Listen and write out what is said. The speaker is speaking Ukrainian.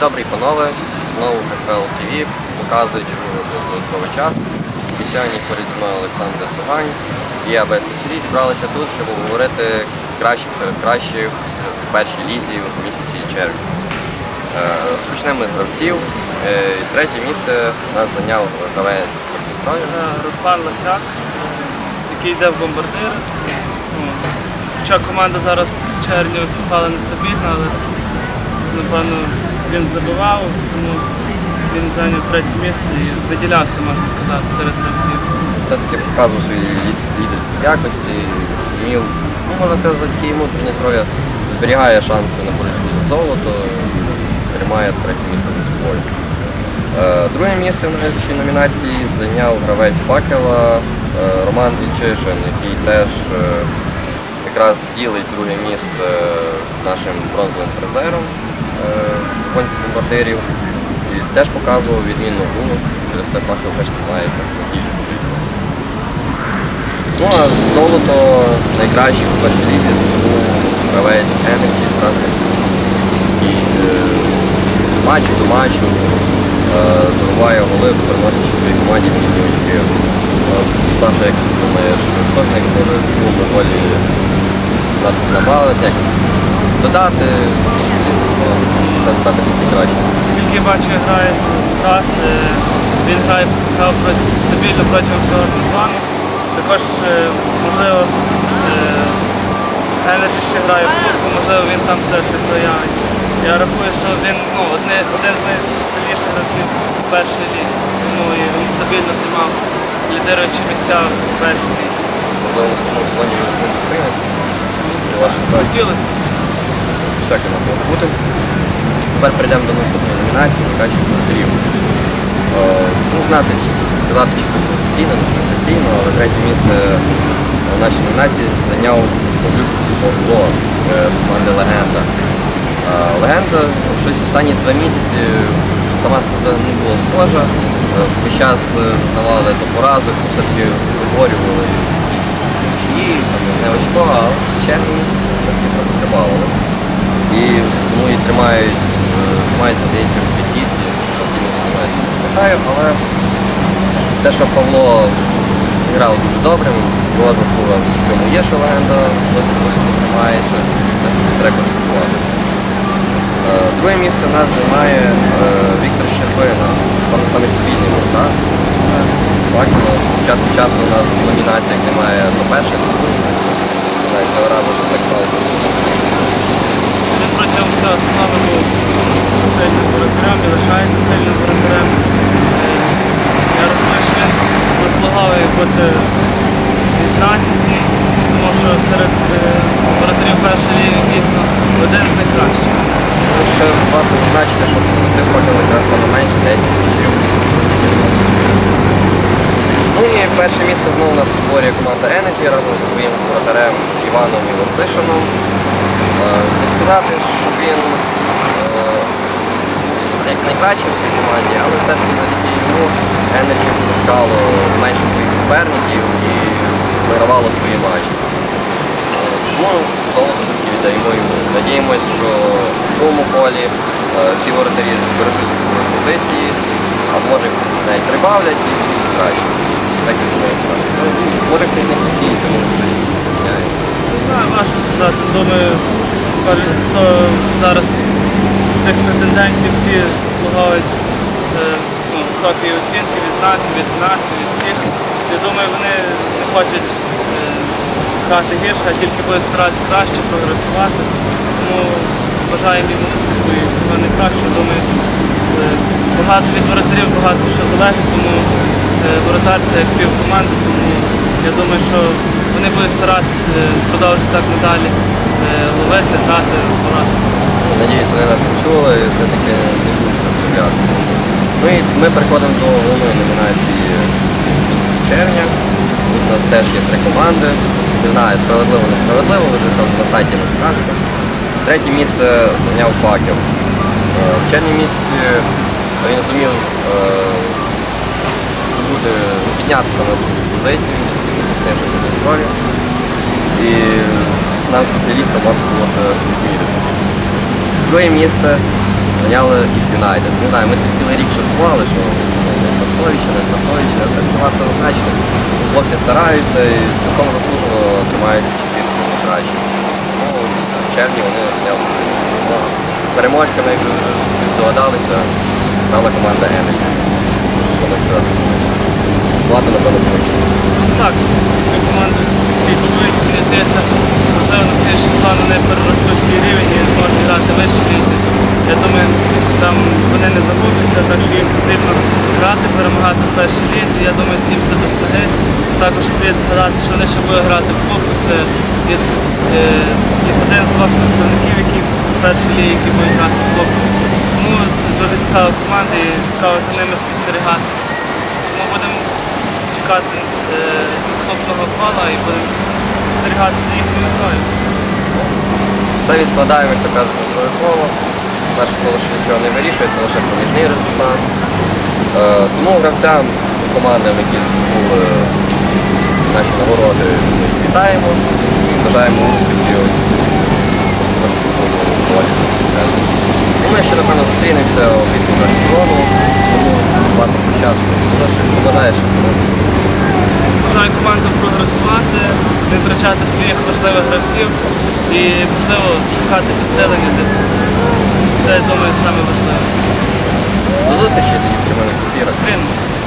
добрий, панове. Знову КФЛ ТВ показує черговий додатковий час. І сьогодні поряд зі мною Олександр Тугань і без Василій зібралися тут, щоб обговорити кращих серед кращих в першій лізі в місяці червня. Е, Розпочнемо з гравців. Е, Третє місце нас зайняв гравець Придністров'я. Е, Руслан Лосяк, який йде в бомбардир. Ну, Хоча команда зараз в червні виступала нестабільно, але напевно він забивав, тому він зайняв третє місце і виділявся, можна сказати, серед гравців. Все-таки показував свої лідерські якості, вмів, ну, можна сказати, завдяки йому Придністров'я зберігає шанси на боротьбу за золото, тримає третє місце за собою. Е, Друге місце в найбільшій номінації зайняв гравець факела е, Роман Ільчишин, який теж е, якраз ділить друге місце нашим бронзовим призером е, в бомбардирів. І теж показував відмінну гру, через це факел теж тримається на тій же позиції. Ну а золото найкраще в першій лізі здобув гравець Energy з Красних і е, матчу до матчу е, голи, переносячи своїй команді цінні очки. Саша, як ти думаєш, з них може ну, доволі додати, та стати краще. Скільки бачу, грає Стас, е, він грає стабільно протягом всього сезону. Також, е, можливо, Енерджі ще грає можливо, він там все ще проявить. Я рахую, що він ну, одне, один з найсильніших гравців в першій лігі. Тому і він стабільно займав лідируючі місця в першій лізі. Можливо, в наступному сезоні він не підтримає. Ваше здоров'я. Хотілося. всяке може бути. Тепер перейдемо до наступної номінації найкращих бомбардирів. Е, Ну, знати, сказати, чи це сенсаційно, не сенсаційно, але третє місце в нашій номінації зайняв Павлюк Павло е, з команди Легенда. Е, Легенда щось останні два місяці сама себе не була схожа. Весь час зазнавали до поразок, все-таки виборювали якісь нічиї, не очко, а в червні місяці трохи. І тому і тримають, е, тримаються, здається, в місце тримають, не пам'ятаю, але те, що Павло зіграв дуже добре, його заслуга в цьому є, що легенда досить високо тримається, досить треба слідкувати. Е, Друге місце в нас займає е, Віктор Щербина, саме саме стабільний воротар. Факела. Час від часу у нас в номінаціях немає то перше, то друге місце. Навіть цього разу тут так стало. Він протягом всього сезону був сильним воротарем і лишається сильним воротарем. Е, Я рахую, що він заслуговує бути відзнатіці, тому що серед е, воротарів першої ліги дійсно один з найкращих. Ну, Ще варто зазначити, що факел якраз саме менше 10 голів. Ну і перше місце знову у нас створює команда Energy разом зі своїм воротарем Іваном Івасишином. Е, Не сказати, що він е, як найкращий в цій команді, але все-таки завдяки йому Energy випускало менше своїх суперників і вигравало свої матчі. Е, Тому золото все-таки віддаємо йому. Надіємось, що в другому колі е, всі воротарі збережуть свої позиції, а може навіть прибавлять і краще. Так так. Ну, Може хтось не посіється, може хтось міняє. Знаю, важко сказати. Думаю, хто зараз цих претендентів всі заслуговують е, ну, високі оцінки, відзнаки від нас, і від всіх. Я думаю, вони не хочуть грати гірше, а тільки будуть старатися краще прогресувати. Тому бажаємо успіху і всього найкращого. Думаю, е, багато від воротарів багато що залежить, тому е, воротар це як пів команди, тому я думаю, що вони будуть старатися е, продовжити так надалі ловити, грати. Ну, Надіюсь, вони нас почули і все-таки не будуть. Ну ми переходимо до головної номінації червня. Тут у нас теж є три команди. Не знаю, справедливо, несправедливо, вже там на сайті нам скажете. Третє місце зайняв факел. Е, В червні місяці він зумів е, здобути, піднятися на позицію, все-таки витіснивши Придністров'я. І нам, спеціалістам, варто було це відміряти. Друге місце зайняли If United. Не знаю, ми цілий рік шуткували, що не не Стаховича, не Стаховича, а все це варто зазначити. Хлопці стараються і цілком заслужено тримаються четвірці краще. Ну, в червні вони зайняли Ну, Переможцями, як всі здогадалися, стала команда сказати? Влада, напевно, хоче. Так, цю команду всі чують, мені здається, можливо, на слідчий сезон переростуть свій рівень і зможуть грати вище лізі. Я думаю, там вони не загубляться, так що їм потрібно грати, перемагати в першій лізі. Я думаю, їм це достиге. Також слід згадати, що вони ще будуть грати в кубку. Це е, один з двох представників, які з першої ліги, які будуть грати в кубку. Тому це дуже цікава команда і цікаво за ними спостерігати. Тому будемо чекати е, наступного кола і будемо спостерігати за їхньою грою. Все відкладаємо, як то кажуть, коло. Перше коло ще нічого не вирішується, лише проміжний результат. Е, тому гравцям, командам, які здобули наші нагороди, вітаємо. Бажаємо успіхів. Ну, Ми ще, напевно, зустрінемося у підсумках сезону, тому варто почати. Побажаєш? Бажаю команду прогресувати, не втрачати своїх важливих гравців і, можливо, шукати підсилення десь. Я думаю, саме важливе. До зустрічі тоді в прямих ефірах.